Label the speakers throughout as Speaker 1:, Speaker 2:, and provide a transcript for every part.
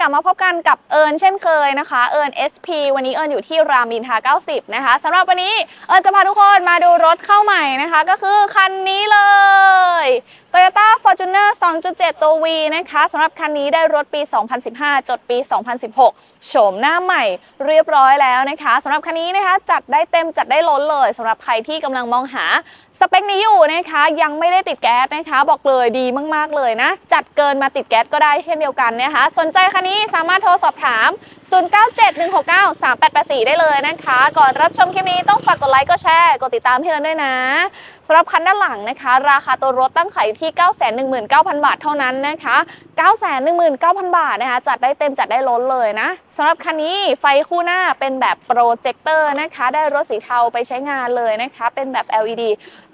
Speaker 1: กลับมาพบกันกับเอิญเช่นเคยนะคะ เอิญ SP วันนี้เอิญอยู่ที่รามอินทรา90 นะคะสำหรับวันนี้เอิญจะพาทุกคนมาดูรถเข้าใหม่นะคะ ก็คือคันนี้เลย Toyota Fortuner 2.7 ตัว V นะคะสำหรับคันนี้ได้รถปี 2015 จดปี 2016 โฉมหน้าใหม่เรียบร้อยแล้วนะคะสำหรับคันนี้นะคะจัดได้เต็มจัดได้ล้นเลยสำหรับใครที่กำลังมองหาสเปคนี้อยู่นะคะยังไม่ได้ติดแก๊สนะคะ บอกเลยดีมากๆเลยนะ จัดเกินมาติดแก๊สก็ได้เช่นเดียวกันนะคะ สนใจคันนี้สามารถโทรสอบถาม 0971693884 ได้เลยนะคะ ก่อนรับชมคลิปนี้ต้องฝากกดไลค์กดแชร์กดติดตามพี่เอิญด้วยนะ สำหรับคันด้านหลังนะคะ ราคาตัวรถตั้งขายอยู่ที่ 919,000 บาทเท่านั้นนะคะ 919,000 บาทนะคะ จัดได้เต็มจัดได้ล้นเลยนะสำหรับคันนี้ไฟคู่หน้าเป็นแบบโปรเจคเตอร์นะคะ ได้รถสีเทาไปใช้งานเลยนะคะ เป็นแบบ LED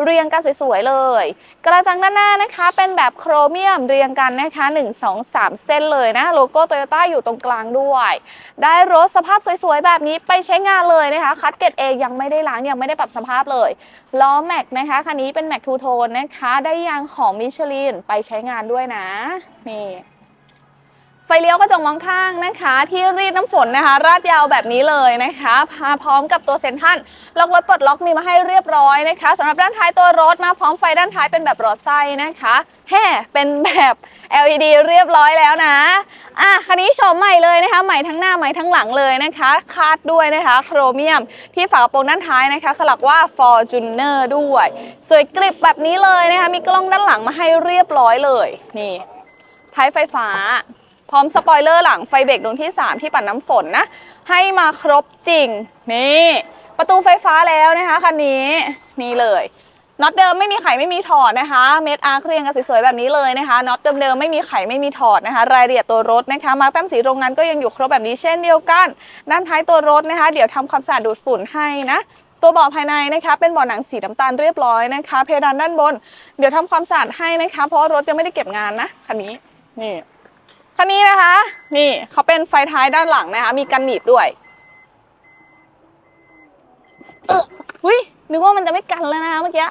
Speaker 1: เรียงกันสวยๆเลย กระจังด้านหน้านะคะเป็นแบบโครเมียมเรียงกันนะคะ 1 2 3 เส้นเลยนะ โลโก้โตโยต้าอยู่ตรงกลางด้วย ได้รถสภาพสวยๆ แบบนี้ไปใช้งานเลยนะคะ คัดเกตเองยังไม่ได้ล้างยังไม่ได้ปรับสภาพเลยล้อแม็กนะคะคันนี้เป็นแม็กทูโทนนะคะ ได้ยางของมิชลินไปใช้งานด้วยนะนี่ไฟเลี้ยวกระจกมองข้างนะคะ ที่รีดน้ำฝนนะคะ ราดยาวแบบนี้เลยนะคะพาพร้อมกับตัวเซ็นทรัลล็อกรถปลดล็อกมีมาให้เรียบร้อยนะคะสำหรับด้านท้ายตัวรถมาพร้อมไฟด้านท้ายเป็นแบบหลอดไส้นะคะแฮ่เป็นแบบ LED เรียบร้อยแล้วนะอะคันนี้โฉมใหม่เลยนะคะ ใหม่ทั้งหน้าใหม่ทั้งหลังเลยนะคะ คาดด้วยนะคะ โครเมียมที่ฝากระโปรงด้านท้ายนะคะ สลักว่า Fortuner ด้วย สวยกริบแบบนี้เลยนะคะ มีกล้องด้านหลังมาให้เรียบร้อยเลยนี่ ท้ายไฟฟ้า พร้อมสปอยเลอร์หลังไฟเบรกดวงที่ 3 ที่ปัดน้ำฝนนะ ให้มาครบจริง นี่ ประตูไฟฟ้าแล้วนะคะคันนี้นี่เลยน็อตเดิมไม่มีไขไม่มีถอดนะคะ เม็ดอาร์เครียงกันสวยๆแบบนี้เลยนะคะน็อตเดิมๆไม่มีไขไม่มีถอดนะคะ รายละเอียดตัวรถนะคะมาร์กแต้มสีโรงงานก็ยังอยู่ครบแบบนี้เช่นเดียวกัน ด้านท้ายตัวรถนะคะ เดี๋ยวทำความสะอาดดูดฝุ่นให้นะ ตัวเบาะภายในนะคะ เป็นเบาะหนังสีน้ำตาลเรียบร้อยนะคะ เพดานด้านบน เดี๋ยวทำความสะอาดให้นะคะ เพราะรถยังไม่ได้เก็บงานนะคันนี้ นี่คันนี้นะคะ นี่เขาเป็นไฟท้ายด้านหลังนะคะ มีกันหนีบด้วยเออหุยนึกว่ามันจะไม่กันแล้วนะคะเมื่อกี้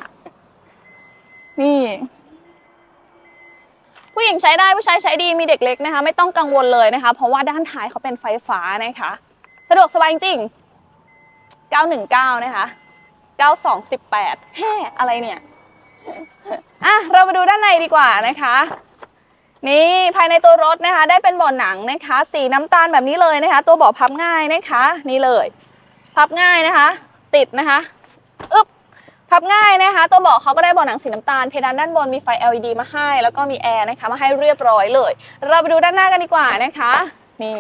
Speaker 1: นี่ ผู้หญิงใช้ได้ผู้ชายใช้ดีมีเด็กเล็กนะคะ ไม่ต้องกังวลเลยนะคะ เพราะว่าด้านท้ายเขาเป็นไฟฟ้านะคะ สะดวกสบายจริง 919 นะคะ 9218แฮ่อะไรเนี่ย อะ เรามาดูด้านในดีกว่านะคะ นี่ภายในตัวรถนะคะ ได้เป็นเบาะหนังนะคะ สีน้ำตาลแบบนี้เลยนะคะ ตัวเบาะพับง่ายนะคะ นี่เลย พับง่ายนะคะ ติดนะคะอึ๊บพับง่ายนะคะ ตัวเบาะเขาก็ได้เบาะหนังสีน้ำตาลเพดานด้านบนมีไฟ LED มาให้ แล้วก็มีแอร์นะคะมาให้เรียบร้อยเลย เราไปดูด้านหน้ากันดีกว่านะคะ นี่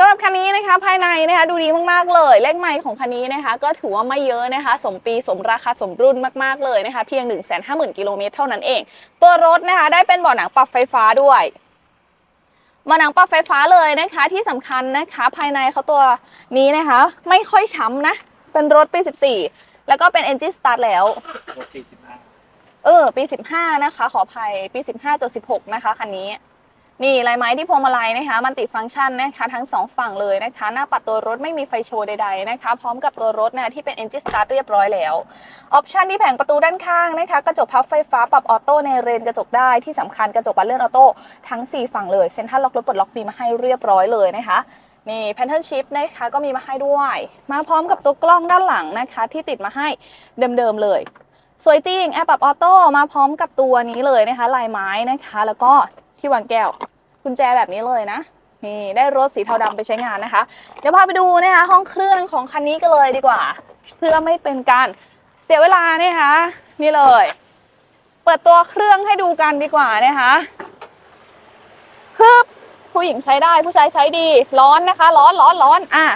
Speaker 1: สำหรับคันนี้นะคะภายในนะคะดูดีมากๆเลย เลขไมล์ของคันนี้นะคะก็ถือว่าไม่เยอะนะคะ สมปีสมราคาสมรุ่นมากๆเลยนะคะ เพียง 1 5 0 0 0 0กิโลเมตรเท่านั้นเอง ตัวรถนะคะได้เป็นเบาะหนังปรับไฟฟ้าด้วยเบาะหนังปรับไฟฟ้าเลยนะคะที่สำคัญนะคะภายในเขาตัวนี้นะคะ ไม่ค่อยช้ำนะ เป็นรถปี 14 แล้วก็เป็น Engine Start แล้ว
Speaker 2: รถปีสิบห้า
Speaker 1: เออปี 15 นะคะ ขออภัยปี 15จด16 นะคะคันนี้ นี่ลายไม้ที่พวงมาลัยนะคะ มันติฟังก์ชันนะคะทั้ง 2 ฝั่งเลยนะคะ หน้าปัดตัวรถไม่มีไฟโชว์ใดๆนะคะ พร้อมกับตัวรถนะที่เป็น Engine Start เรียบร้อยแล้วออปชันที่แผงประตูด้านข้างนะคะ กระจกพับไฟฟ้าปรับออโต้ในเรนกระจกได้ที่สำคัญกระจกบันเลื่อนออโต้ทั้ง 4 ฝั่งเลยเซ็นทรัลล็อกรถปลดล็อกมีมาให้เรียบร้อยเลยนะคะนี่แพนเทิลชิพนะคะก็มีมาให้ด้วย มาพร้อมกับตัวกล้องด้านหลังนะคะ ที่ติดมาให้เดิมๆเลย สวยจริงแอร์ปรับออโต้มาพร้อมกับตัวนี้เลยนะคะ ลายไม้นะคะ แล้วก็ ที่วางแก้ว กุญแจแบบนี้เลยนะนี่ได้รถสีเทาดำไปใช้งานนะคะ เดี๋ยวพาไปดูนะคะห้องเครื่องของคันนี้กันเลยดีกว่า เพื่อไม่เป็นการเสียเวลานะคะนี่เลย เปิดตัวเครื่องให้ดูกันดีกว่านะคะฮึบผู้หญิงใช้ได้ผู้ชายใช้ดีร้อนนะคะ ร้อนร้อนร้อนอะ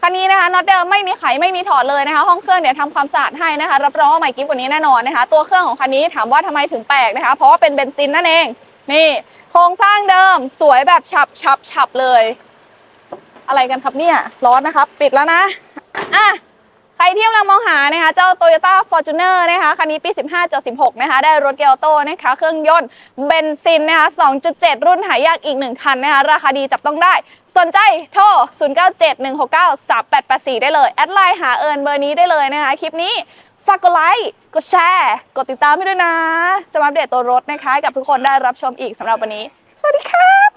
Speaker 1: คันนี้นะคะน็อตเดิมไม่มีไขไม่มีถอดเลยนะคะ ห้องเครื่องเดี๋ยทำความสะอาดให้นะคะรับรองว่าใหม่กิ๊บกว่านี้แน่นอนนะคะ ตัวเครื่องของคันนี้ถามว่าทำไมถึงแปลกนะคะ เพราะว่าเป็นเบนซินนั่นเอง นี่โครงสร้างเดิมสวยแบบฉับฉับฉับเลย อะไรกันครับเนี่ย ร้อนนะครับ ปิดแล้วนะอะใครที่กำลังมองหานะคะ เจ้า Toyota Fortuner นะคะ คันนี้ปี 15.16 นะคะ ได้รถเกียร์ออโต้นะคะ เครื่องยนต์เบนซินนะคะ 2.7 รุ่นหายากอีก 1 คันนะคะ ราคาดีจับต้องได้ สนใจโทร 0971693884 ได้เลย แอดไลน์หาเอิญเบอร์นี้ได้เลยนะคะ คลิปนี้ ฝากกดไลค์ กดแชร์ กดติดตามให้ด้วยนะ จะมาอัปเดตตัวรถนะคะ กับทุกคนได้รับชมอีกสำหรับวันนี้ สวัสดีครับ